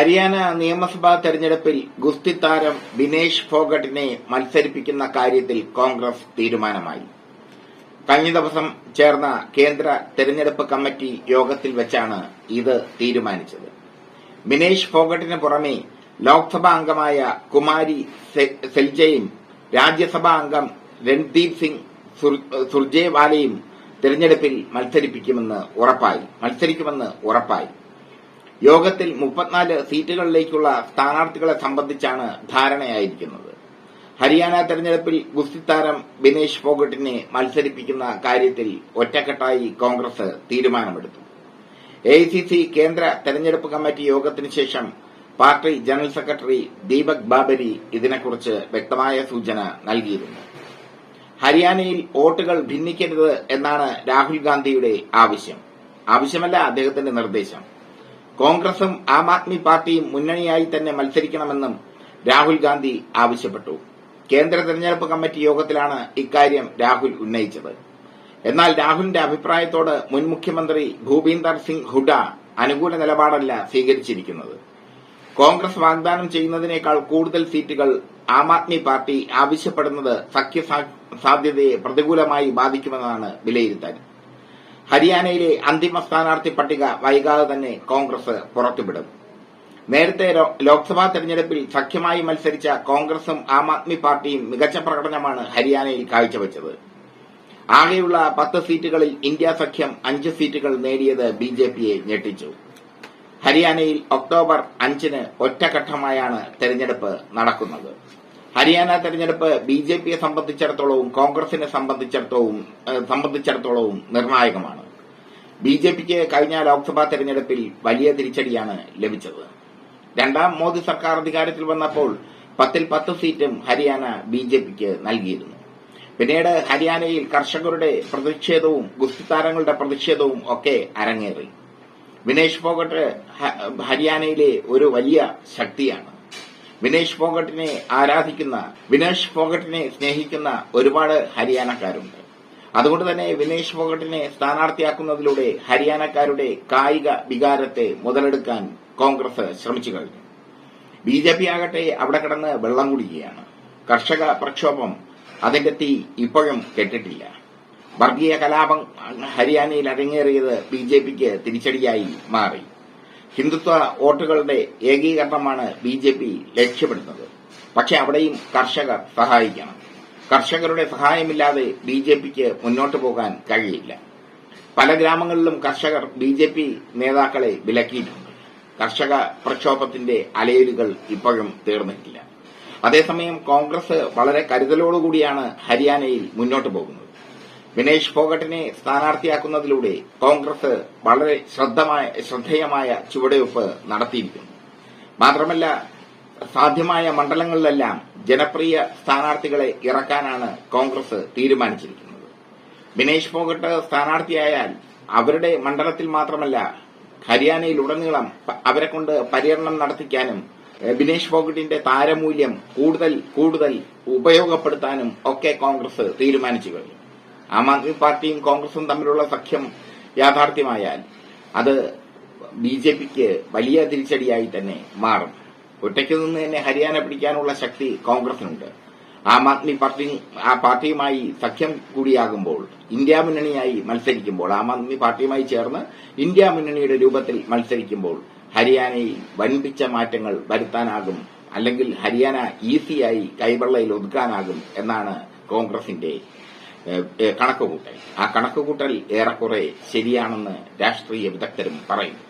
ഹരിയാന നിയമസഭാ തെരഞ്ഞെടുപ്പിൽ ഗുസ്തി താരം ബിനേഷ് ഫോഗട്ടിനെ മത്സരിപ്പിക്കുന്ന കാര്യത്തിൽ കോൺഗ്രസ് തീരുമാനമായി. കഴിഞ്ഞ ദിവസം ചേർന്ന കേന്ദ്ര തെരഞ്ഞെടുപ്പ് കമ്മിറ്റി യോഗത്തിൽ വെച്ചാണ് ഇത് തീരുമാനിച്ചത്. ബിനേഷ് ഫോഗട്ടിന് പുറമെ ലോക്സഭാ അംഗമായ കുമാരി സെൽജയും രാജ്യസഭാ അംഗം രൺദീപ് സിംഗ് സുർ- സുർജേവാലയും തെരഞ്ഞെടുപ്പിൽ മത്സരിപ്പിക്കുമെന്ന് ഉറപ്പായി മത്സരിക്കുമെന്ന് ഉറപ്പായി. യോഗത്തിൽ മുപ്പത്തിനാല് സീറ്റുകളിലേക്കുള്ള സ്ഥാനാർത്ഥികളെ സംബന്ധിച്ചാണ് ധാരണയായിരിക്കുന്നത്. ഹരിയാന തെരഞ്ഞെടുപ്പിൽ ഗുസ്തി താരം ബിനേഷ് ഫോഗട്ടിനെ മത്സരിപ്പിക്കുന്ന കാര്യത്തിൽ ഒറ്റക്കെട്ടായി കോൺഗ്രസ് തീരുമാനമെടുത്തു. എ കേന്ദ്ര തെരഞ്ഞെടുപ്പ് കമ്മിറ്റി യോഗത്തിന് ശേഷം party general secretary Deepak Babari ഇതിനെക്കുറിച്ച് വ്യക്തമായ സൂചന നൽകിയിരുന്നു. ഹരിയാനയിൽ വോട്ടുകൾ ഭിന്നിക്കരുത് എന്നാണ് രാഹുൽ ഗാന്ധിയുടെ ആവശ്യം. ആവശ്യമല്ല അദ്ദേഹത്തിന്റെ നിർദ്ദേശം. കോൺഗ്രസും ആം ആദ്മി പാർട്ടിയും മുന്നണിയായി തന്നെ മത്സരിക്കണമെന്നും രാഹുൽ ഗാന്ധി ആവശ്യപ്പെട്ടു. കേന്ദ്ര തെരഞ്ഞെടുപ്പ് കമ്മിറ്റി യോഗത്തിലാണ് ഇക്കാര്യം രാഹുൽ ഉന്നയിച്ചത്. എന്നാൽ രാഹുലിന്റെ അഭിപ്രായത്തോട് മുൻ മുഖ്യമന്ത്രി ഭൂപീന്ദർ സിംഗ് ഹുഡ അനുകൂല നിലപാടല്ല സ്വീകരിച്ചിരിക്കുന്നത്. കോൺഗ്രസ് വാഗ്ദാനം ചെയ്യുന്നതിനേക്കാൾ കൂടുതൽ സീറ്റുകൾ ആം ആദ്മി പാർട്ടി ആവശ്യപ്പെടുന്നത് സഖ്യ സാധ്യതയെ പ്രതികൂലമായി ബാധിക്കുമെന്നാണ് വിലയിരുത്തൽ. ഹരിയാനയിലെ അന്തിമ സ്ഥാനാർത്ഥി പട്ടിക വൈകാതെ തന്നെ കോൺഗ്രസ് പുറത്തുവിടും. നേരത്തെ ലോക്സഭാ തെരഞ്ഞെടുപ്പിൽ സഖ്യമായി മത്സരിച്ച കോൺഗ്രസും ആം ആദ്മി പാർട്ടിയും മികച്ച പ്രകടനമാണ് ഹരിയാനയിൽ കാഴ്ചവെച്ചത്. ആകെയുള്ള പത്ത് സീറ്റുകളിൽ ഇന്ത്യ സഖ്യം അഞ്ച് സീറ്റുകൾ നേടിയത് ബി ജെ പിയെ ഞെട്ടിച്ചു. ഹരിയാനയിൽ ഒക്ടോബർ അഞ്ചിന് ഒറ്റഘട്ടമായാണ് തെരഞ്ഞെടുപ്പ് നടക്കുന്നത്. ഹരിയാന തെരഞ്ഞെടുപ്പ് ബി ജെ പിയെ സംബന്ധിച്ചിടത്തോളവും കോൺഗ്രസിനെ സംബന്ധിച്ചിടത്തോളവും നിർണായകമാണ്. ബി ജെ പിക്ക് കഴിഞ്ഞ ലോക്സഭാ തെരഞ്ഞെടുപ്പിൽ വലിയ തിരിച്ചടിയാണ് ലഭിച്ചത്. രണ്ടാം മോദി സർക്കാർ അധികാരത്തിൽ വന്നപ്പോൾ പത്തിൽ പത്ത് സീറ്റും ഹരിയാന ബി ജെ പിക്ക് നൽകിയിരുന്നു. പിന്നീട് ഹരിയാനയിൽ കർഷകരുടെ പ്രതിഷേധവും ഗുസ്തി താരങ്ങളുടെ പ്രതിഷേധവും ഒക്കെ അരങ്ങേറി. വിനേഷ് ഫോഗട്ട് ഹരിയാനയിലെ ഒരു വലിയ ശക്തിയാണ്. വിനേഷ് ഫോഗട്ടിനെ ആരാധിക്കുന്ന വിനേഷ് ഫോഗട്ടിനെ സ്നേഹിക്കുന്ന ഒരുപാട് ഹരിയാനക്കാരുണ്ട്. അതുകൊണ്ട് തന്നെ വിനേഷ് ഫോഗട്ടിനെ സ്ഥാനാർത്ഥിയാക്കുന്നതിലൂടെ ഹരിയാനക്കാരുടെ കായിക വികാരത്തെ മുതലെടുക്കാൻ കോൺഗ്രസ് ശ്രമിച്ചു കഴിഞ്ഞു. ബി ജെ പി ആകട്ടെ അവിടെ കിടന്ന് വെള്ളം കുടിക്കുകയാണ്. കർഷക പ്രക്ഷോഭം അതിന്റെ തീ ഇപ്പോഴും കെട്ടിട്ടില്ല. വർഗീയ കലാപം ഹരിയാനയിൽ അരങ്ങേറിയത് ബി ജെ പിക്ക് തിരിച്ചടിയായി മാറി. ഹിന്ദുത്വ വോട്ടുകളുടെ ഏകീകരണമാണ് ബി ജെ പി ലക്ഷ്യമിടുന്നത്. പക്ഷെ അവിടെയും കർഷകർ സഹായിക്കണം. കർഷകരുടെ സഹായമില്ലാതെ ബി ജെ പിക്ക് മുന്നോട്ട് പോകാൻ കഴിയില്ല. പല ഗ്രാമങ്ങളിലും കർഷകർ ബി ജെ പി നേതാക്കളെ വിലക്കിയിട്ടുണ്ട്. കർഷക പ്രക്ഷോഭത്തിന്റെ അലയലുകൾ ഇപ്പോഴും തീർന്നിട്ടില്ല. അതേസമയം കോൺഗ്രസ് വളരെ കരുതലോടുകൂടിയാണ് ഹരിയാനയിൽ മുന്നോട്ട് പോകുന്നത്. വിനേഷ് ഫോഗട്ടിനെ സ്ഥാനാർത്ഥിയാക്കുന്നതിലൂടെ കോൺഗ്രസ് വളരെ ശ്രദ്ധേയമായ ചുവടുവയ്പ് നടത്തിയിരിക്കുന്നു. മാത്രമല്ല സാധ്യമായ മണ്ഡലങ്ങളിലെല്ലാം ജനപ്രിയ സ്ഥാനാർത്ഥികളെ ഇറക്കാനാണ് കോൺഗ്രസ് തീരുമാനിച്ചിരിക്കുന്നത്. വിനേഷ് ഫോഗട്ട് സ്ഥാനാർത്ഥിയായാൽ അവരുടെ മണ്ഡലത്തിൽ മാത്രമല്ല ഹരിയാനയിൽ ഉടനീളം അവരെ കൊണ്ട് പര്യടനം നടത്തിക്കാനും ബിനേഷ് ഫോഗട്ടിന്റെ താരമൂല്യം കൂടുതൽ കൂടുതൽ ഉപയോഗപ്പെടുത്താനും ഒക്കെ കോൺഗ്രസ് തീരുമാനിച്ചു കഴിഞ്ഞു. ആം ആദ്മി പാർട്ടിയും കോൺഗ്രസും തമ്മിലുള്ള സഖ്യം യാഥാർത്ഥ്യമായാൽ അത് ബി ജെ പിക്ക് വലിയ തിരിച്ചടിയായി തന്നെ മാറും. ഒറ്റയ്ക്ക് നിന്ന് തന്നെ ഹരിയാന പിടിക്കാനുള്ള ശക്തി കോൺഗ്രസിനുണ്ട്. ആം ആദ്മി പാർട്ടി ആ പാർട്ടിയുമായി സഖ്യം കൂടിയാകുമ്പോൾ ഇന്ത്യ മുന്നണിയായി മത്സരിക്കുമ്പോൾ ആം ആദ്മി പാർട്ടിയുമായി ചേർന്ന് ഇന്ത്യ മുന്നണിയുടെ രൂപത്തിൽ മത്സരിക്കുമ്പോൾ ഹരിയാനയിൽ വൻപിച്ച മാറ്റങ്ങൾ വരുത്താനാകും അല്ലെങ്കിൽ ഹരിയാന ഈസിയായി കൈവെള്ളയിൽ ഒതുക്കാനാകും എന്നാണ് കോൺഗ്രസിന്റെ കണക്കുകൂട്ടൽ. ആ കണക്കുകൂട്ടൽ ഏറെക്കുറെ ശരിയാണെന്ന് രാഷ്ട്രീയ വിദഗ്ധരും പറയുന്നു.